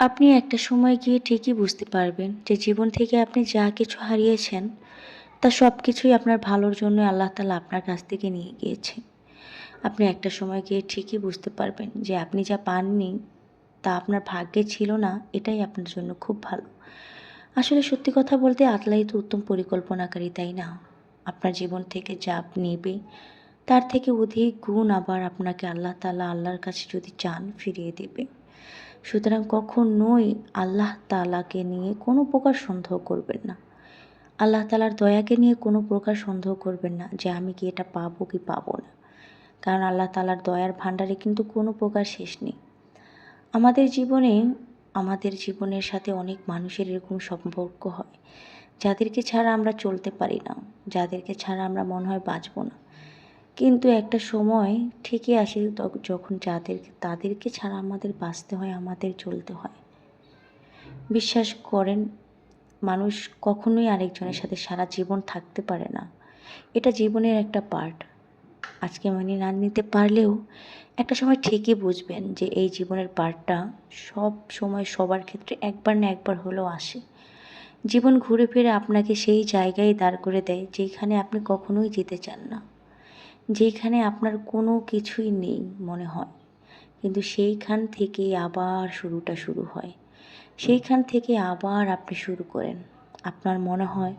আপনি একটা সময় গিয়ে ঠিকই বুঝতে পারবেন যে জীবন থেকে আপনি যা কিছু হারিয়েছেন, তা সব কিছুই আপনার ভালোর জন্য আল্লাহ তালা আপনার কাছ থেকে নিয়ে গিয়েছে। আপনি একটা সময় গিয়ে ঠিকই বুঝতে পারবেন যে আপনি যা পাননি, তা আপনার ভাগ্যে ছিল না, এটাই আপনার জন্য খুব ভালো। আসলে সত্যি কথা বলতে আতলাই তো উত্তম পরিকল্পনাকারী, তাই না? আপনার জীবন থেকে যা নেবে, তার থেকে অধিক গুণ আবার আপনাকে আল্লাহ তালা আল্লাহর কাছে যদি চান ফিরিয়ে দেবে। সুতরাং কখনোই আল্লাহ তালাকে নিয়ে কোনো প্রকার সন্দেহ করবেন না। আল্লাহ তালার দয়াকে নিয়ে কোনো প্রকার সন্দেহ করবেন না যে আমি কি এটা পাবো কি পাবো না। কারণ আল্লাহ তালার দয়ার ভাণ্ডারে কিন্তু কোনো প্রকার শেষ নেই। আমাদের জীবনে, আমাদের জীবনের সাথে অনেক মানুষের এরকম সম্পর্ক হয়। যাদেরকে ছাড়া আমরা চলতে পারি না, যাদেরকে ছাড়া আমরা মনে হয় বাঁচবো না। কিন্তু একটা সময় ঠিকই আসে যখন যাদেরকে, তাদেরকে ছাড়া আমাদের বাঁচতে হয়, আমাদের চলতে হয়। বিশ্বাস করেন, মানুষ কখনোই আরেকজনের সাথে সারা জীবন থাকতে পারে না। এটা জীবনের একটা পার্ট। আজকে মানে না নিতে পারলেও একটা সময় ঠিকই বুঝবেন যে এই জীবনের পার্টটা সব সময় সবার ক্ষেত্রে একবার না একবার হলেও আসে। জীবন ঘুরে ফিরে আপনাকে সেই জায়গায় দাঁড় করে দেয় যেখানে আপনি কখনোই যেতে চান না। যেখানে আপনার কোনো কিছুই নেই মনে হয়। কিন্তু সেইখান থেকে আবার শুরুটা শুরু হয়। সেইখান থেকে আবার আপনি শুরু করেন। আপনার মনে হয়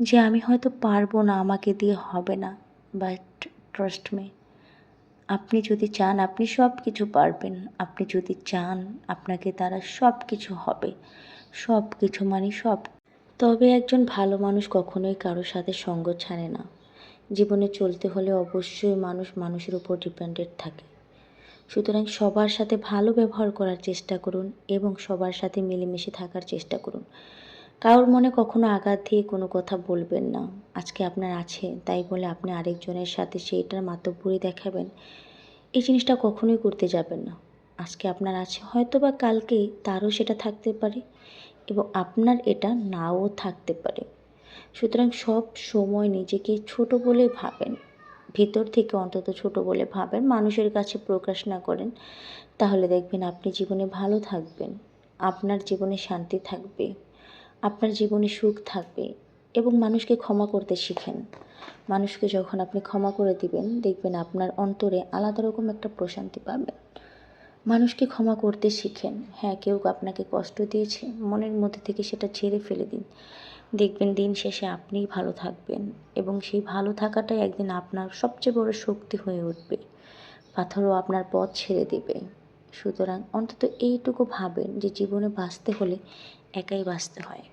যে আমি হয়তো পারব না, আমাকে দিয়ে হবে না। বাট ট্রাস্ট মে আপনি যদি চান, আপনি সব কিছু পারবেন। আপনি যদি চান, আপনাকে তারা সব কিছু হবে। সব কিছু মানে সব। তবে একজন ভালো মানুষ কখনোই কারোর সাথে সঙ্গ ছাড়ে না। জীবনে চলতে হলে অবশ্যই মানুষ মানুষের উপর ডিপেন্ডেন্ট থাকে। সুতরাং সবার সাথে ভালো ব্যবহার করার চেষ্টা করুন এবং সবার সাথে মিলেমিশে থাকার চেষ্টা করুন। কারোর মনে কখনো আঘাত দিয়ে কোনো কথা বলবেন না। আজকে আপনার আছে, তাই বলে আপনি আরেকজনের সাথে সেইটার মাতব্বরি দেখাবেন। এই জিনিসটা কখনোই করতে যাবেন না। আজকে আপনার আছে হয়তো বা কালকে তারও সেটা থাকতে পারে এবং আপনার এটা নাও থাকতে পারে। সুতরাং সব সময় নিজেকে ছোট বলে ভাবেন, ভিতর থেকে অন্তত ছোট বলে ভাবেন, মানুষের কাছে প্রকাশ না করেন, তাহলে দেখবেন আপনি জীবনে ভালো থাকবেন, আপনার জীবনে শান্তি থাকবে, আপনার জীবনে সুখ থাকবে এবং মানুষকে ক্ষমা করতে শিখেন। মানুষকে যখন আপনি ক্ষমা করে দিবেন, দেখবেন আপনার অন্তরে আলাদা রকম একটা প্রশান্তি পাবেন। মানুষকে ক্ষমা করতে শিখেন। হ্যাঁ কেউ আপনাকে কষ্ট দিয়েছে, মনের মধ্যে থেকে সেটা ছেড়ে ফেলে দিন। দেখবেন দিন শেষে আপনিই ভালো থাকবেন এবং সেই ভালো থাকাটাই একদিন আপনার সবচেয়ে বড় শক্তি হয়ে উঠবে। পাথরও আপনার পথ ছেড়ে দেবে। সুতরাং অন্তত এইটুকু ভাবেন যে জীবনে বাঁচতে হলে একাই বাঁচতে হয়।